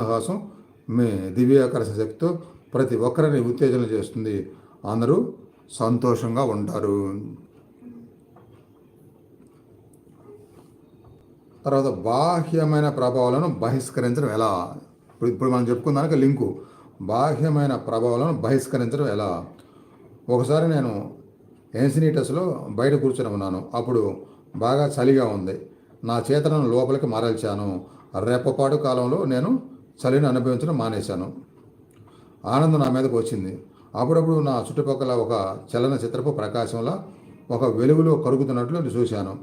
సాహసం మీ దివ్యాకర్షణ శక్తితో ప్రతి ఒక్కరిని ఉత్తేజన చేస్తుంది. అందరూ సంతోషంగా ఉంటారు. తర్వాత బాహ్యమైన ప్రభావాలను బహిష్కరించడం ఎలా? ఇప్పుడు మనం చెప్పుకున్నాక లింకు. బాహ్యమైన ప్రభావాలను బహిష్కరించడం ఎలా? ఒకసారి నేను ఎన్సినీటస్లో బయట కూర్చొని ఉన్నాను. అప్పుడు బాగా చలిగా ఉంది. నా చేతనను లోపలికి మరల్చాను. రెప్పపాటు కాలంలో నేను చలిని అనుభవించడం మానేశాను. ఆనందం నా మీదకు వచ్చింది. అప్పుడప్పుడు నా చుట్టుపక్కల ఒక చలన చిత్రపు ప్రకాశంలో ఒక వెలుగులో కరుగుతున్నట్లు చూశాను.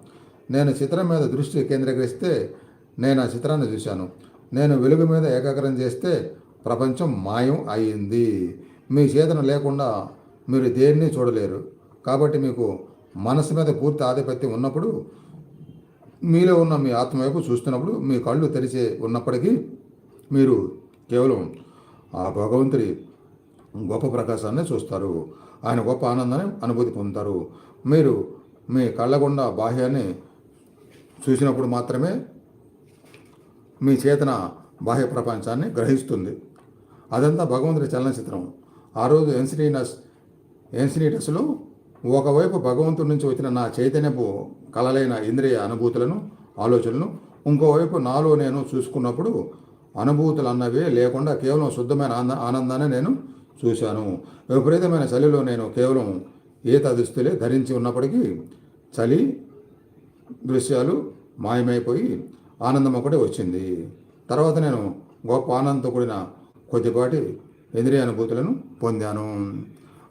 నేను చిత్రం మీద దృష్టి కేంద్రీకరిస్తే నేను ఆ చిత్రాన్ని చూశాను. నేను వెలుగు మీద ఏకాగ్రం చేస్తే ప్రపంచం మాయం అయింది. మీ చేతన లేకుండా మీరు దేన్ని చూడలేరు. కాబట్టి మీకు మనసు మీద పూర్తి ఆధిపత్యం ఉన్నప్పుడు మీలో ఉన్న మీ ఆత్మ వైపు చూస్తున్నప్పుడు మీ కళ్ళు తెరిచే ఉన్నప్పటికీ మీరు కేవలం ఆ భగవంతుడి గొప్ప ప్రకాశాన్ని చూస్తారు. ఆయన గొప్ప ఆనందాన్ని అనుభూతి పొందుతారు. మీరు మీ కళ్ళగుండా బాహ్యాన్ని చూసినప్పుడు మాత్రమే మీ చేతన బాహ్య ప్రపంచాన్ని గ్రహిస్తుంది. అదంతా భగవంతుడి చలనచిత్రం. ఆ రోజు ఎన్సినీనస్ ఎన్సినీటస్లో ఒకవైపు భగవంతుడి నుంచి వచ్చిన నా చైతన్యపు కలలైన ఇంద్రియ అనుభూతులను ఆలోచనలను ఇంకోవైపు నాలో నేను చూసుకున్నప్పుడు అనుభూతులు అన్నవే లేకుండా కేవలం శుద్ధమైన ఆనంద ఆనందాన్ని నేను చూశాను. విపరీతమైన చలిలో నేను కేవలం ఈత దుస్తులే ధరించి ఉన్నప్పటికీ చలి దృశ్యాలు మాయమైపోయి ఆనందం ఒకటి వచ్చింది. తర్వాత నేను గొప్ప ఆనందంతో కూడిన కొద్దిపాటి ఇంద్రియ అనుభూతులను పొందాను.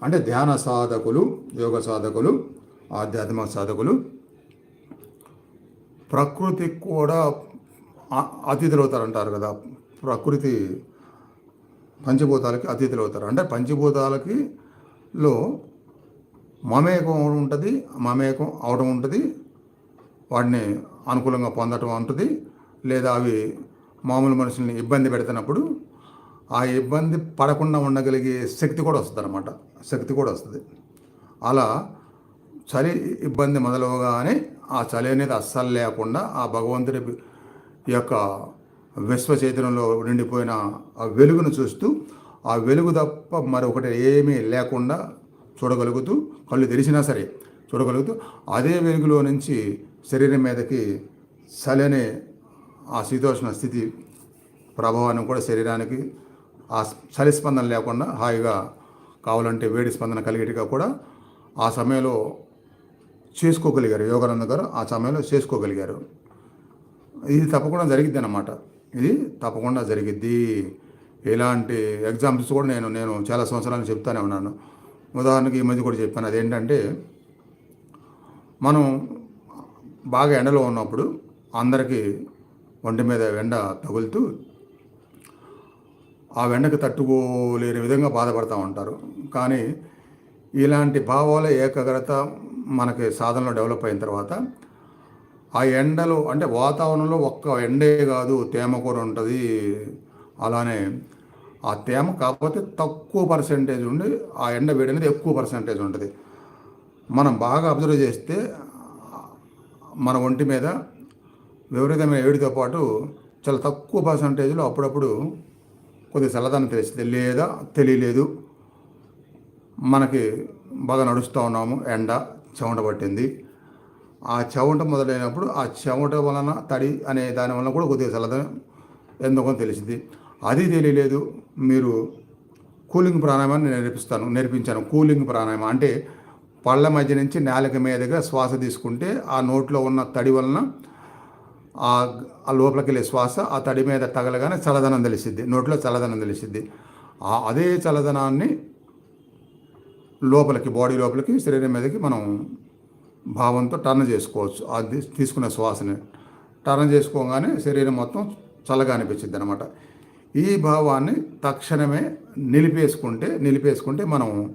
అంటే ధ్యాన సాధకులు యోగ సాధకులు ఆధ్యాత్మిక సాధకులు ప్రకృతికి కూడా అతిథులు అవుతారంటారు కదా. ప్రకృతి పంచభూతాలకి అతిథులు అవుతారు అంటే పంచభూతాలకి లో మమేకం అవడం ఉంటుంది మమేకం అవడం ఉంటుంది వాటిని అనుకూలంగా పొందటం ఉంటుంది లేదా అవి మామూలు మనుషుల్ని ఇబ్బంది పెడుతున్నప్పుడు ఆ ఇబ్బంది పడకుండా ఉండగలిగే శక్తి కూడా వస్తుంది అనమాట శక్తి కూడా వస్తుంది. అలా చలి ఇబ్బంది మొదలవగానే ఆ చలి అనేది అస్సలు లేకుండా ఆ భగవంతుడి యొక్క విశ్వ చైతన్యంలో నిండిపోయిన ఆ వెలుగును చూస్తూ ఆ వెలుగు తప్ప మరొకటి ఏమీ లేకుండా చూడగలుగుతూ కళ్ళు తెరిచినా సరే చూడగలుగుతూ అదే వెలుగులో నుంచి శరీరం మీదకి చలనే ఆ శీతోష్ణ స్థితి ప్రభావాన్ని కూడా శరీరానికి ఆ చలి స్పందన లేకుండా హాయిగా కావాలంటే వేడి స్పందన కలిగేట్టుగా కూడా ఆ సమయంలో చేసుకోగలిగారు. యోగానంద గారు ఆ సమయంలో చేసుకోగలిగారు. ఇది తప్పకుండా జరిగిద్ది అనమాట ఇది తప్పకుండా జరిగిద్ది. ఇలాంటి ఎగ్జాంపుల్స్ కూడా నేను నేను చాలా సంవత్సరాలు చెప్తానే ఉన్నాను. ఉదాహరణకి ఈ మధ్య కూడా చెప్పాను. అదేంటంటే మనం బాగా ఎండలో ఉన్నప్పుడు అందరికీ ఒంటి మీద ఎండ తగులుతూ ఆ వెండకు తట్టుకోలేని విధంగా బాధపడుతూ ఉంటారు. కానీ ఇలాంటి భావాల ఏకాగ్రత మనకి సాధనలో డెవలప్ అయిన తర్వాత ఆ ఎండలో అంటే వాతావరణంలో ఒక్క ఎండే కాదు తేమ కూడా ఉంటుంది. అలానే ఆ తేమ కాకపోతే తక్కువ పర్సెంటేజ్ ఉండి ఆ ఎండ వేడి అనేది ఎక్కువ పర్సెంటేజ్ ఉంటుంది. మనం బాగా అబ్జర్వ్ చేస్తే మన ఒంటి మీద విపరీతమైన వేడితో పాటు చాలా తక్కువ పర్సంటేజ్లో అప్పుడప్పుడు కొద్దిగా చల్లదనం తెలిసింది లేదా తెలియలేదు. మనకి బాగా నడుస్తూ ఉన్నాము ఎండ చెమట పట్టింది. ఆ చెమట మొదలైనప్పుడు ఆ చెమట వలన తడి అనే దాని వలన కూడా కొద్దిగా చల్లదనం ఎందుకో తెలిసింది. అది తెలియలేదు. మీరు కూలింగ్ ప్రాణాయామాన్ని నేర్పిస్తాను నేర్పించాను. కూలింగ్ ప్రాణాయామం అంటే పళ్ళ మధ్య నుంచి నేలక మీదుగా శ్వాస తీసుకుంటే ఆ నోట్లో ఉన్న తడి వలన ఆ ఆ లోపలికి వెళ్ళే శ్వాస ఆ తడి మీద తగలగానే చల్లదనం తెలిసిద్ది. నోట్లో చల్లదనం తెలిసిద్ది. ఆ అదే చల్లదనాన్ని లోపలికి బాడీ లోపలికి శరీరం మీదకి మనం భావంతో టర్న్ చేసుకోవచ్చు. అది తీసుకునే శ్వాసని. టర్న్ చేసుకోగానే శరీరం మొత్తం చల్లగా అనిపించింది అనమాట ఈ భావాన్ని తక్షణమే నిలిపేసుకుంటే నిలిపేసుకుంటే మనం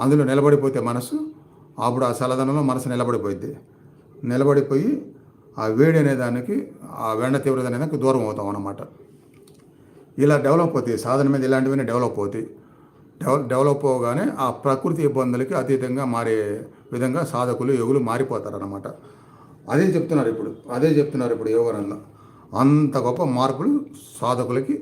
అందులో నిలబడిపోతే మనసు అప్పుడు ఆ చల్లదనంలో మనసు నిలబడిపోయింది నిలబడిపోయి ఆ వేడి అనే దానికి ఆ వెండ తీవ్రత అనే దానికి దూరం అవుతాం అన్నమాట ఇలా డెవలప్ అవుతాయి. సాధన మీద ఇలాంటివన్నీ డెవలప్ అవుతాయి. డెవలప్ అవగానే ఆ ప్రకృతి ఇబ్బందులకి అతీతంగా మారే విధంగా సాధకులు యోగులు మారిపోతారన్నమాట. అదే చెప్తున్నారు ఇప్పుడు అదే చెప్తున్నారు ఇప్పుడు యోగానంద అంత గొప్ప మార్పులు సాధకులకి